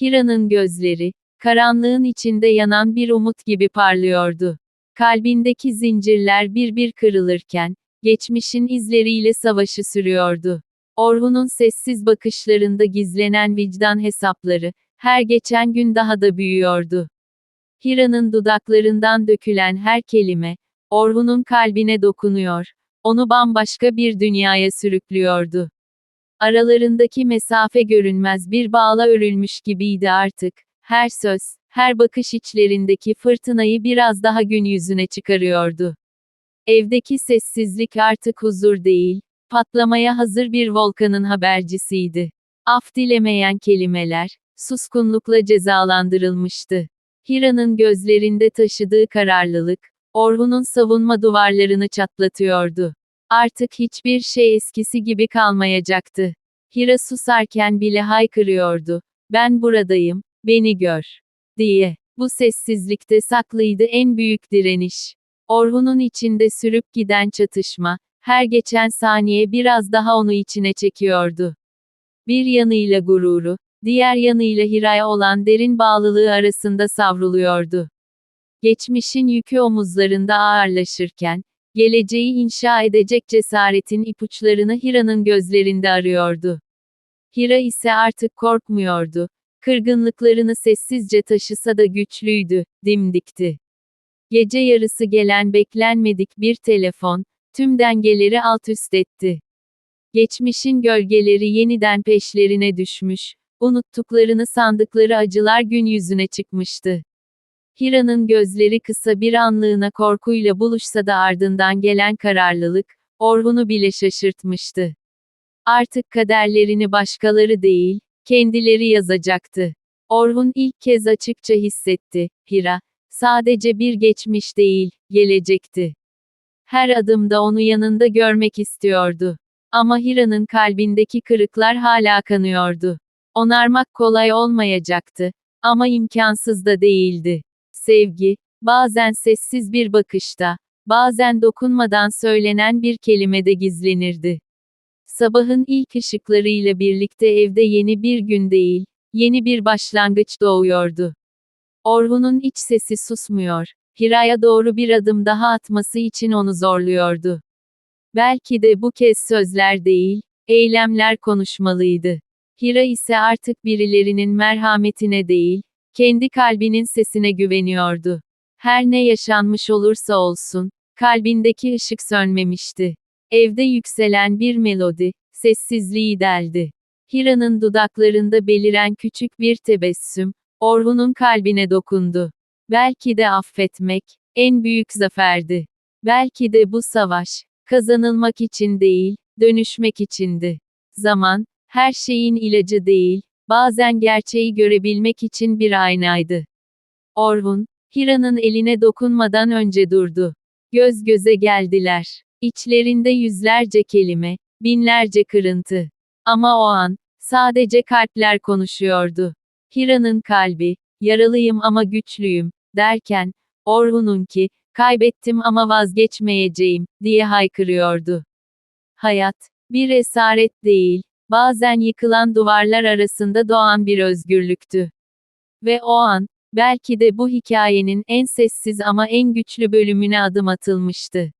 Hira'nın gözleri, karanlığın içinde yanan bir umut gibi parlıyordu. Kalbindeki zincirler bir bir kırılırken, geçmişin izleriyle savaşı sürüyordu. Orhun'un sessiz bakışlarında gizlenen vicdan hesapları, her geçen gün daha da büyüyordu. Hira'nın dudaklarından dökülen her kelime, Orhun'un kalbine dokunuyor, onu bambaşka bir dünyaya sürüklüyordu. Aralarındaki mesafe görünmez bir bağla örülmüş gibiydi artık. Her söz, her bakış içlerindeki fırtınayı biraz daha gün yüzüne çıkarıyordu. Evdeki sessizlik artık huzur değil, patlamaya hazır bir volkanın habercisiydi. Af dilemeyen kelimeler, suskunlukla cezalandırılmıştı. Hira'nın gözlerinde taşıdığı kararlılık, Orhun'un savunma duvarlarını çatlatıyordu. Artık hiçbir şey eskisi gibi kalmayacaktı. Hira susarken bile haykırıyordu. Ben buradayım, beni gör. diye. Bu sessizlikte saklıydı en büyük direniş. Orhun'un içinde sürüp giden çatışma, her geçen saniye biraz daha onu içine çekiyordu. Bir yanıyla gururu, diğer yanıyla Hira'ya olan derin bağlılığı arasında savruluyordu. Geçmişin yükü omuzlarında ağırlaşırken, geleceği inşa edecek cesaretin ipuçlarını Hira'nın gözlerinde arıyordu. Hira ise artık korkmuyordu. Kırgınlıklarını sessizce taşısa da güçlüydü, dimdikti. Gece yarısı gelen beklenmedik bir telefon, tüm dengeleri alt üst etti. Geçmişin gölgeleri yeniden peşlerine düşmüş, unuttuklarını sandıkları acılar gün yüzüne çıkmıştı. Hira'nın gözleri kısa bir anlığına korkuyla buluşsa da ardından gelen kararlılık, Orhun'u bile şaşırtmıştı. Artık kaderlerini başkaları değil, kendileri yazacaktı. Orhun ilk kez açıkça hissetti, Hira, sadece bir geçmiş değil, gelecekti. Her adımda onu yanında görmek istiyordu. Ama Hira'nın kalbindeki kırıklar hala kanıyordu. Onarmak kolay olmayacaktı. Ama imkansız da değildi. Sevgi, bazen sessiz bir bakışta, bazen dokunmadan söylenen bir kelimede gizlenirdi. Sabahın ilk ışıklarıyla birlikte evde yeni bir gün değil, yeni bir başlangıç doğuyordu. Orhun'un iç sesi susmuyor, Hira'ya doğru bir adım daha atması için onu zorluyordu. Belki de bu kez sözler değil, eylemler konuşmalıydı. Hira ise artık birilerinin merhametine değil, kendi kalbinin sesine güveniyordu. Her ne yaşanmış olursa olsun, kalbindeki ışık sönmemişti. Evde yükselen bir melodi, sessizliği deldi. Hira'nın dudaklarında beliren küçük bir tebessüm, Orhun'un kalbine dokundu. Belki de affetmek, en büyük zaferdi. Belki de bu savaş, kazanılmak için değil, dönüşmek içindi. Zaman, her şeyin ilacı değil, bazen gerçeği görebilmek için bir aynaydı. Orhun, Hira'nın eline dokunmadan önce durdu. Göz göze geldiler. İçlerinde yüzlerce kelime, binlerce kırıntı. Ama o an, sadece kalpler konuşuyordu. Hira'nın kalbi, yaralıyım ama güçlüyüm, derken, Orhun'unki, kaybettim ama vazgeçmeyeceğim, diye haykırıyordu. Hayat, bir esaret değil, bazen yıkılan duvarlar arasında doğan bir özgürlüktü. Ve o an, belki de bu hikayenin en sessiz ama en güçlü bölümüne adım atılmıştı.